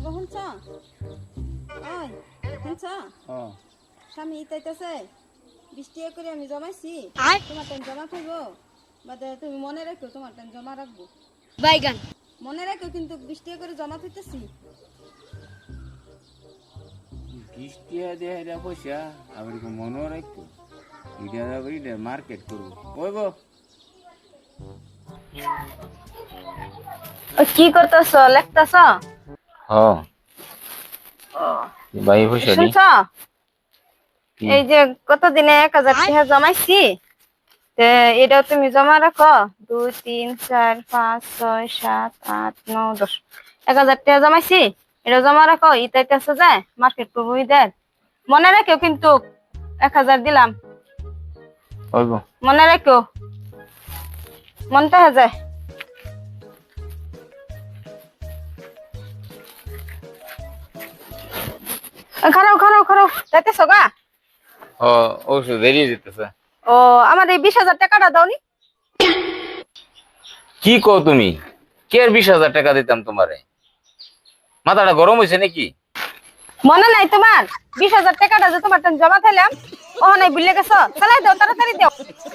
আবো শুনছ? ওই শুনছ? স্বামী ইতাইতেছে বৃষ্টি করে আমি জমাইছি তোমার টাইম জমা থাকব বাদে তুমি মনে রাখো তোমার টাইম জমা রাখব। বাইগান। মনে রাখো কিন্তু বৃষ্টি করে জমা থইতেছি। বৃষ্টি দেয় এটা পয়সা আবার কি মনেও রাখতো এটা আবার এটা মার্কেট করব। ও কি করতেছ? লেখতেছ? ভাই পয়সা এই যে কতদিনে এক হাজার টাকা জমাইছি? এটা তুমি জমা রাখো? দুই তিন চার পাঁচ ছয় সাত আট নয় দশ। এক হাজার টাকা জমাইছি? এটা জমা রাখো ইতাইতে আছে যায় মার্কেট করব মনে রাখো কিন্তু এক হাজার দিলাম। মনে রাখো মনটা হয়ে যায়। খারাপ খারাপ খারাপ যাইতেছো গা? ও ওষুধ দেরিয়ে যেতেছে ও আমার এই বিশ হাজার টাকাটা দাওনি। কি কো তুমি? কে বিশ হাজার টাকা দিতাম তোমারে? মাথাটা গরম হয়েছে নাকি? মনে নাই তোমার? বিশ হাজার টাকাটা যে তোমার জমা থাইলাম ও নাই ভুলে গেছো। চালাই দাও তাড়াতাড়ি দাও।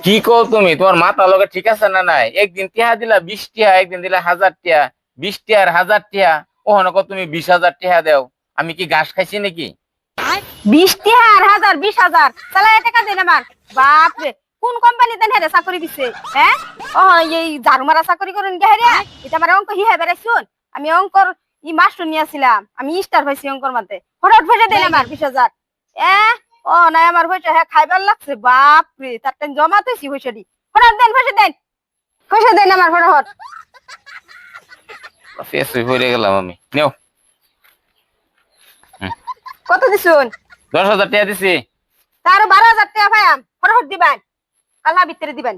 কি কো তুমি? তোমার মাথা লগে ঠিক আছে না নাই? একদিন টিহা দিলা বিশ টিহা একদিন দিলা হাজার টিহা বিশ টিহার হাজার টিহা। ওখানে কো তুমি বিশ হাজার টিহা দেও। আমি কি ঘাস খাইছি নাকি? বিশ হাজার হাজার বিশ হাজার। চালাই টাকা দিন আমার। বাপরে কোন কোম্পানি দেন হেরে চাকরি দিছে হ্যাঁ? ও এই ঝাড়ু মারা চাকরি করুন গে হেরে? এটা আমার অঙ্ক হিহে বেড়াইছুন আমি অঙ্কর ই মাস্টার নিয়েছিলাম আমি স্টার পাইছি অঙ্কর মধ্যে হঠাৎ ভেসে দিন আমার বিশ হাজার। এ? ও নাই আমার হয়েছে হ্যাঁ খাইবার লাগছে। বাপরে তার টাইম জমা তুইছি হয়েছে দি। হঠাৎ দেন ভেসে দেন। ভেসে দেন আমার ফেস হয়ে গেলাম আমি। নেও। কত দিছুন? দশ হাজার টাকা দিছি। তার বারো হাজার টাকা পাইয়াম ফটাফট দিবেন। আল্লাহ ভিতরে দিবেন।